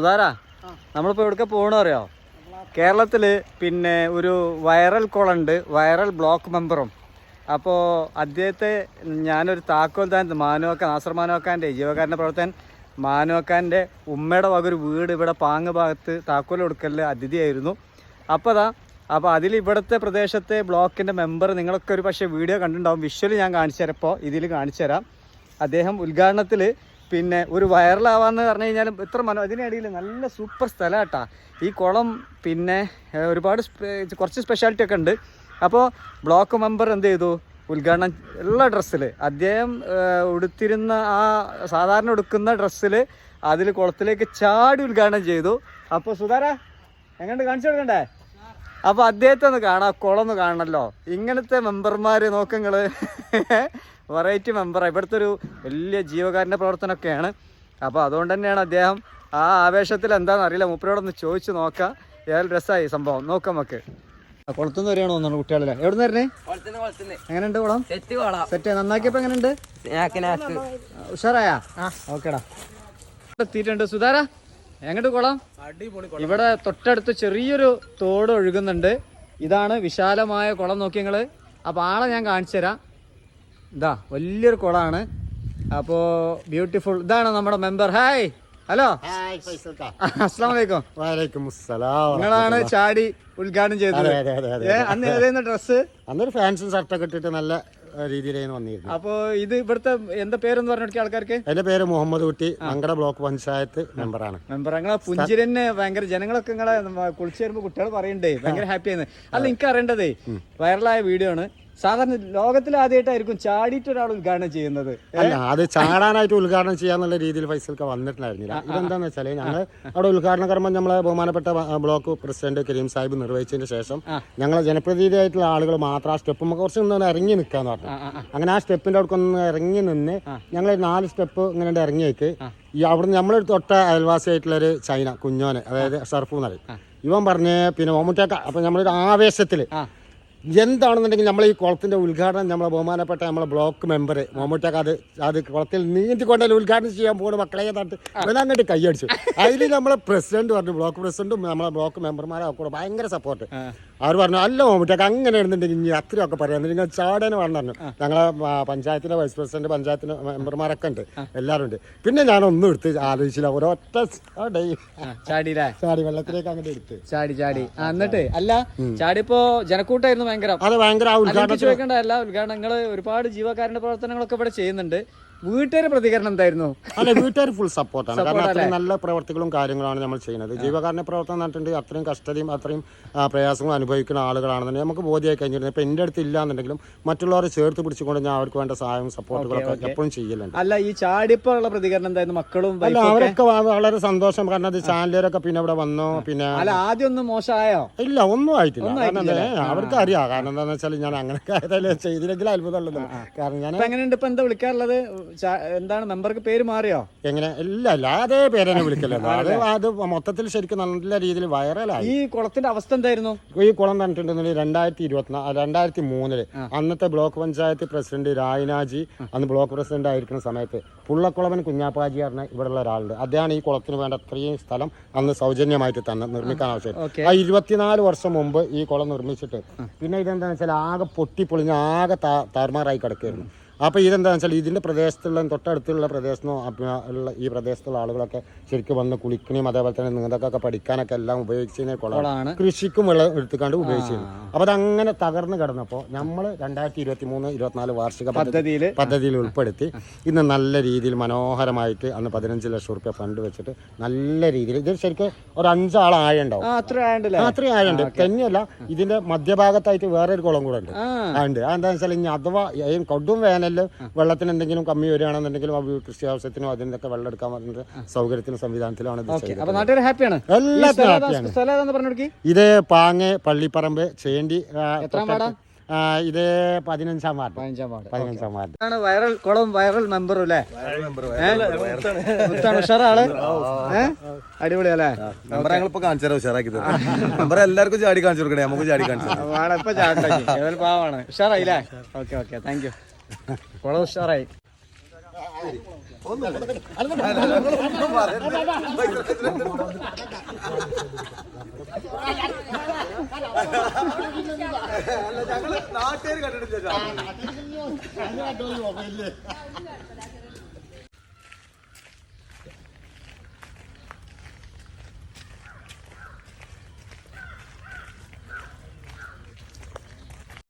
സുധാരാ നമ്മളിപ്പോ എവിടെ പോകണ അറിയോ കേരളത്തിൽ പിന്നെ ഒരു വൈറൽ കോളുണ്ട് വൈറൽ ബ്ലോക്ക് മെമ്പറും. അപ്പോൾ അദ്ദേഹത്തെ ഞാനൊരു താക്കോൽ താൻ മാനുവക്ക നാസർ മാനുവക്കാന്റെ ജീവകാരന്റെ പ്രവർത്തകൻ മാനുവക്കാന്റെ ഉമ്മയുടെ വക ഒരു വീട് ഇവിടെ പാങ്ങ് ഭാഗത്ത് താക്കോൽ കൊടുക്കലിൽ അതിഥിയായിരുന്നു. അപ്പോൾ അതാ അപ്പോൾ അതിൽ ഇവിടുത്തെ പ്രദേശത്തെ ബ്ലോക്കിന്റെ മെമ്പർ നിങ്ങളൊക്കെ ഒരു പക്ഷേ വീഡിയോ കണ്ടിട്ടുണ്ടാവും. വിഷ്വൽ ഞാൻ കാണിച്ചു തരാം. ഇപ്പോൾ ഇതിൽ കാണിച്ചു തരാം. അദ്ദേഹം ഉദ്ഘാടനത്തിൽ പിന്നെ ഒരു വൈറലാവാന്ന് പറഞ്ഞു കഴിഞ്ഞാലും ഇത്ര മനോ ഇതിനിടയിൽ നല്ല സൂപ്പർ സ്ഥലം കേട്ടാ ഈ കുളം പിന്നെ ഒരുപാട് കുറച്ച് സ്പെഷ്യാലിറ്റി ഒക്കെ ഉണ്ട്. അപ്പോൾ ബ്ലോക്ക് മെമ്പർ എന്ത് ചെയ്തു? ഉദ്ഘാടനം എല്ലാ ഡ്രസ്സിൽ അദ്ദേഹം ഉടുത്തിരുന്ന ആ സാധാരണ ഉടുക്കുന്ന ഡ്രസ്സിൽ അതിൽ കുളത്തിലേക്ക് ചാടി ഉദ്ഘാടനം ചെയ്തു. അപ്പോൾ സുധാര എങ്ങോട്ട് കാണിച്ചു കൊടുക്കണ്ടേ? അപ്പോൾ അദ്ദേഹത്തെ ഒന്ന് കാണാം കുളം ഒന്ന് കാണണമല്ലോ ഇങ്ങനത്തെ മെമ്പർമാർ നോക്കങ്ങൾ വെറൈറ്റി മെമ്പറാണ് ഇവിടുത്തെ ഒരു വലിയ ജീവകാരന്റെ പ്രവർത്തനമൊക്കെയാണ്. അപ്പോൾ അതുകൊണ്ട് തന്നെയാണ് അദ്ദേഹം ആ ആവേശത്തിൽ എന്താണെന്ന് അറിയില്ല. മൂപ്പരോടൊന്ന് ചോദിച്ചു നോക്കാം. ഏതായാലും രസമായി സംഭവം. നോക്കാം നമുക്ക്. കുളത്തുനിന്ന് വരികയാണോ തോന്നുന്നു കുട്ടികളല്ലേ? എവിടെ നിന്ന് വരണേ? എങ്ങനെ ഉണ്ട് എങ്ങനെയുണ്ട് കുളം? സെറ്റ് നന്നാക്കിയപ്പോ എങ്ങനെയുണ്ട്? ഉഷാറായാ? ഓക്കേടാ. എത്തിയിട്ടുണ്ട്. സുധാര എങ്ങോട്ട് കുളം? ഇവിടെ തൊട്ടടുത്ത് ചെറിയൊരു തോട് ഒഴുകുന്നുണ്ട്. ഇതാണ് വിശാലമായ കുളം നോക്കി നിങ്ങൾ. അപ്പോൾ ആളെ ഞാൻ കാണിച്ചു തരാം ഇതാ വലിയൊരു കുളമാണ് അപ്പോ ബ്യൂട്ടിഫുൾ ഇതാണ് നമ്മുടെ മെമ്പർ. Hi hello. അസ്സാം വലൈക്കും വലൈക്കും നിങ്ങളാണ് ചാടി ഉദ്ഘാടനം ചെയ്തത്. അന്ന് ഏതായിരുന്നു ഡ്രസ്സ്? അന്നൊരു ഫാൻസും ഷർട്ടൊക്കെ ഇട്ടിട്ട് നല്ല രീതിയിലായിരുന്നു വന്നിരുന്നു അപ്പോൾ ഇത് ഇവിടുത്തെ എന്താ പേരെന്ന് പറഞ്ഞു ആൾക്കാർക്ക്? എന്റെ പേര് മുഹമ്മദ് കുട്ടി. മങ്കട ബ്ലോക്ക് പഞ്ചായത്ത് മെമ്പറാണ്. മെമ്പർ നിങ്ങളെ പുഞ്ചിരന്നെ ഭയങ്കര ജനങ്ങളൊക്കെ നിങ്ങളെ കുളിച്ചു വരുമ്പോ കുട്ടികൾ പറയണ്ടേ? ഭയങ്കര ഹാപ്പി ആയിരുന്നു അല്ല എനിക്ക് അറിയേണ്ടതേ വൈറലായ വീഡിയോ ആണ്. സാധാരണ ലോകത്തിൽ ആദ്യമായിട്ടായിരിക്കും ചാടിയിട്ട് ഒരാൾ ഉദ്ഘാടനം ചെയ്യുന്നത്. അല്ല അത് ചാടാനായിട്ട് ഉദ്ഘാടനം ചെയ്യാന്നുള്ള രീതിയിൽ ഫൈസൽക്ക വന്നിട്ടുണ്ടായിരുന്നില്ല. ഇതെന്താന്ന് വെച്ചാൽ ഞങ്ങൾ അവിടെ ഉദ്ഘാടന കർമ്മം നമ്മളെ ബഹുമാനപ്പെട്ട ബ്ലോക്ക് പ്രസിഡന്റ് കരീം സാഹിബ് നിർവഹിച്ചതിന് ശേഷം ഞങ്ങളെ ജനപ്രതിനിധിയായിട്ടുള്ള ആളുകൾ മാത്രം ആ സ്റ്റെപ്പ് കുറച്ച് ഒന്ന് ഇറങ്ങി നിൽക്കാന്ന് പറഞ്ഞു. അങ്ങനെ ആ സ്റ്റെപ്പിന്റെ അവിടെ ഒന്ന് ഇറങ്ങി നിന്ന് ഞങ്ങൾ നാല് സ്റ്റെപ്പ് ഇങ്ങനെ ഇറങ്ങിയേക്ക്. ഈ അവിടുന്ന് നമ്മളൊരു തൊട്ട അയൽവാസിയായിട്ടുള്ള ഒരു ചൈന കുഞ്ഞോനെ അതായത് സർഫു എന്ന് പറയും. ഇവൻ പറഞ്ഞ് പിന്നെ മമ്മൂട്ടിയൊക്കെ അപ്പൊ നമ്മളൊരു ആവേശത്തിൽ എന്താണെന്നുണ്ടെങ്കിൽ നമ്മൾ ഈ കുളത്തിന്റെ ഉദ്ഘാടനം നമ്മളെ ബഹുമാനപ്പെട്ട നമ്മളെ ബ്ലോക്ക് മെമ്പർ മമ്മൂട്ടക്ക് അത് അത് കുളത്തിൽ നീന്തിക്കൊണ്ടല്ലേ ഉദ്ഘാടനം ചെയ്യാൻ പോകുന്ന മക്കളെ തട്ട് അവനങ്ങോട്ട് കൈയടിച്ചു. അതിൽ നമ്മളെ പ്രസിഡന്റ് പറഞ്ഞു ബ്ലോക്ക് പ്രസിഡന്റും നമ്മളെ ബ്ലോക്ക് മെമ്പർമാരും കൂടെ ഭയങ്കര സപ്പോർട്ട് അവർ പറഞ്ഞു അല്ല മമ്മൂട്ടിയൊക്കെ അങ്ങനെ ആണെന്നുണ്ടെങ്കിൽ ഇനി അത്രയൊക്കെ പറയാം. നിങ്ങൾ ചാടേനെ വേണം പറഞ്ഞു. ഞങ്ങളെ പഞ്ചായത്തിലെ പഞ്ചായത്തിന്റെ വൈസ് പ്രസിഡന്റ് പഞ്ചായത്തിന്റെ മെമ്പർമാരൊക്കെ ഉണ്ട്. എല്ലാവരും ഉണ്ട്. പിന്നെ ഞാൻ ഒന്നും എടുത്ത് ആലോചിച്ചില്ല. ഒരൊറ്റ ചാടി. വെള്ളത്തിലേക്ക് അങ്ങനെ എടുത്ത്. ചാടി ചാടി. എന്നിട്ട് അല്ല ചാടിപ്പോ ജനക്കൂട്ടായിരുന്നു ഭയങ്കര. അത് ഭയങ്കര ഉദ്ഘാടനം ചോദിക്കേണ്ട അല്ല ഉദ്ഘാടനങ്ങൾ ഒരുപാട് ജീവകാരുണ്യ പ്രവർത്തനങ്ങളൊക്കെ ഇവിടെ ചെയ്യുന്നുണ്ട്. വീട്ടുകാരുടെ പ്രതികരണം എന്തായിരുന്നു? അല്ല വീട്ടുകാർ ഫുൾ സപ്പോർട്ടാണ് കാരണം അത്രയും നല്ല പ്രവർത്തികളും കാര്യങ്ങളാണ് നമ്മൾ ചെയ്യുന്നത്. ജീവകാരുണ്യ പ്രവർത്തനം നടത്തിയിട്ട് അത്രയും കഷ്ടതയും അത്രയും പ്രയാസങ്ങളും അനുഭവിക്കുന്ന ആളുകളാണെന്നുണ്ടെങ്കിൽ നമുക്ക് ബോധ്യമായി കഴിഞ്ഞിരുന്നത് ഇപ്പം എന്റെ അടുത്ത് ഇല്ലാന്നുണ്ടെങ്കിലും മറ്റുള്ളവരെ ചേർത്ത് പിടിച്ചുകൊണ്ട് ഞാൻ അവർക്ക് വേണ്ട സഹായവും സപ്പോർട്ടുകളൊക്കെ എപ്പോഴും ചെയ്യലുണ്ട്. അല്ല ഈ ചാടിപ്പുള്ള പ്രതികരണം എന്തായിരുന്നു? മക്കളും അല്ല അവരൊക്കെ വളരെ സന്തോഷം. കാരണം അത് ചാനലുകാരൊക്കെ പിന്നെ ഇവിടെ വന്നു പിന്നെ അല്ല ആദ്യം ഒന്നും മോശമായോ? ഇല്ല ഒന്നും ആയിട്ടില്ല. കാരണം അവർക്ക് അറിയാം. കാരണം എന്താണെന്ന് വെച്ചാൽ ഞാൻ അങ്ങനെ ചെയ്തില്ലെങ്കിൽ അത്ഭുതമുള്ളത്. കാരണം ഞാൻ എങ്ങനെയുണ്ട്? ഇപ്പൊ എന്താ വിളിക്കാറുള്ളത്? എന്താണ് നമ്പർക്ക് പേര് മാറിയോ? എങ്ങനെ? ഇല്ല ഇല്ല അതേ പേരെന്നെ വിളിക്കല്ലോ അത്. അത് മൊത്തത്തിൽ ശരിക്കും നല്ല രീതിയിൽ വൈറലായി ഈ കുളത്തിന്റെ അവസ്ഥ എന്തായിരുന്നു? ഈ കുളം പറഞ്ഞിട്ടുണ്ടെങ്കിൽ രണ്ടായിരത്തി ഇരുപത്തിനാല് രണ്ടായിരത്തി മൂന്നിൽ അന്നത്തെ ബ്ലോക്ക് പഞ്ചായത്ത് പ്രസിഡന്റ് രായനാജി അന്ന് ബ്ലോക്ക് പ്രസിഡന്റ് ആയിരിക്കുന്ന സമയത്ത് പുള്ളക്കുളവൻ കുഞ്ഞാപ്പാജി പറഞ്ഞ ഇവിടെയുള്ള ഒരാളുണ്ട്. അദ്ദേഹമാണ് ഈ കുളത്തിന് വേണ്ട അത്രയും സ്ഥലം അന്ന് സൗജന്യമായിട്ട് തന്നെ നിർമ്മിക്കാൻ ആവശ്യം ആ ഇരുപത്തിനാല് വർഷം മുമ്പ് ഈ കുളം നിർമ്മിച്ചിട്ട് പിന്നെ ഇതെന്താണെന്ന് വെച്ചാൽ ആകെ പൊട്ടിപ്പൊളിഞ്ഞ് ആകെ താർമാറായി താറുമാറായി കിടക്കുകയായിരുന്നു. അപ്പോൾ ഇതെന്താണെന്ന് വെച്ചാൽ ഇതിന്റെ പ്രദേശത്തുള്ള തൊട്ടടുത്തുള്ള പ്രദേശത്തോ ഉള്ള ഈ പ്രദേശത്തുള്ള ആളുകളൊക്കെ ശരിക്കും വന്ന് കുളിക്കണയും അതേപോലെ തന്നെ നീന്തക്കൊക്കെ പഠിക്കാനൊക്കെ എല്ലാം ഉപയോഗിച്ചതിനെ കൊള്ളാണ് കുളമാണ് കൃഷിക്കും വെള്ളം എടുത്തുകൊണ്ട് ഉപയോഗിച്ചിരുന്നു അപ്പോൾ അതങ്ങനെ തകർന്നു കിടന്നപ്പോൾ നമ്മൾ രണ്ടായിരത്തി ഇരുപത്തി മൂന്ന് ഇരുപത്തിനാല് വാർഷിക പദ്ധതിയിൽ പദ്ധതിയിൽ ഉൾപ്പെടുത്തി ഇന്ന് നല്ല രീതിയിൽ മനോഹരമായിട്ട് അന്ന് പതിനഞ്ച് ലക്ഷം റുപ്യ ഫണ്ട് വെച്ചിട്ട് നല്ല രീതിയിൽ ഇത് ശരിക്കും ഒരു അഞ്ചാളായുണ്ടാവും. അത്രയും ആയുണ്ട്. തന്നെയല്ല ഇതിന്റെ മധ്യഭാഗത്തായിട്ട് വേറൊരു കുളം കൂടെ ഉണ്ട്. ഉണ്ട്. അതെന്താണെന്ന് വെച്ചാൽ ഇനി അഥവാ കൊടും കൊടും വേനലിൽ വെള്ളത്തിന് എന്തെങ്കിലും കമ്മി വരികയാണെന്നുണ്ടെങ്കിലും ആ കൃഷി ആവശ്യത്തിനോ അതിനൊക്കെ വെള്ളം എടുക്കാൻ പറ്റുന്ന സൗകര്യത്തിനും സംവിധാനത്തിലാണ് ഇത് ഹാപ്പിയാണ്? എല്ലാത്തിനും ഹാപ്പിയാണ്. ഇത് പാങ്ങ് പള്ളിപ്പറമ്പ് ചേണ്ടി ഇത് പതിനഞ്ചാം വാർഡ്. പതിനഞ്ചാം വാർഡ്. പതിനഞ്ചാം വാർഡ്. ആണ് വൈറൽ കുളം വൈറൽ മെമ്പറും അല്ലേ? മുത്താണ്. ഉഷാറാൾ അടിപൊളി അല്ലേ? നമ്പർ ഞങ്ങളിപ്പോ കാണിച്ചു ഉഷാറാക്കി മെമ്പർ നമ്പർ എല്ലാവർക്കും ചാടി കാണിച്ചു കൊടുക്കണേ നമുക്ക് ചാടി കാണിച്ചു പാവാണ്. ഉഷാറായില്ലേ? Okay okay. താങ്ക് യു കുളം ഉഷാറായി. നാട്ടുകാർ കണ്ടിട്ടില്ല